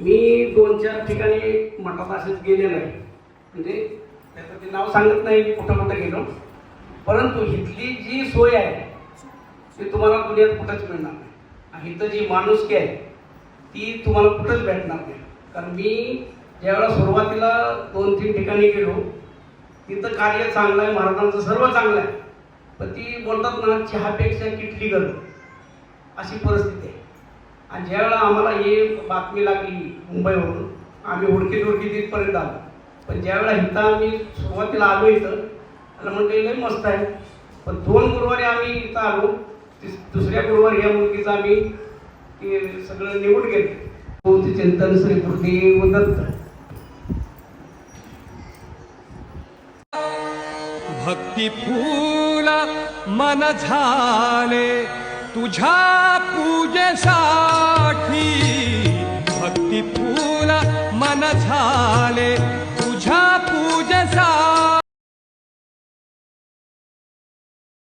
मी दोन चार ठिकाणी मठात असेच गेलेलो आहे. म्हणजे त्याचं ते नाव सांगत नाही मी कुठं कुठं गेलो. परंतु इथली जी सोय आहे ती तुम्हाला दुनियात कुठंच मिळणार नाही. आणि इथं जी माणुसकी आहे ती तुम्हाला कुठंच भेटणार नाही. कारण मी ज्यावेळेला सुरुवातीला दोन तीन ठिकाणी गेलो तिथं कार्य चांगलं आहे महाराजांचं सर्व चांगलं आहे. पण ती बोलतात ना चहापेक्षा किटली गरज अशी परिस्थिती आहे. आणि ज्यावेळेला आम्हाला ही बातमी लागली मुंबईवरून आम्ही हुडकीत हुडकीत तिथपर्यंत आलो. पण ज्यावेळेला इथं आम्ही सुरुवातीला आलो इथं त्याला म्हणलं लय मस्त आहे. पण दोन गुरुवारी आम्ही इथं आलो दुसऱ्या गुरुवारी या मुलगीचं आम्ही ते सगळं निवड गेलो भोवती चिंतन श्री गुरुदेव दत्त. भक्ती फुला मन झाले तुझ्या पूजेसा फूल मन झाले।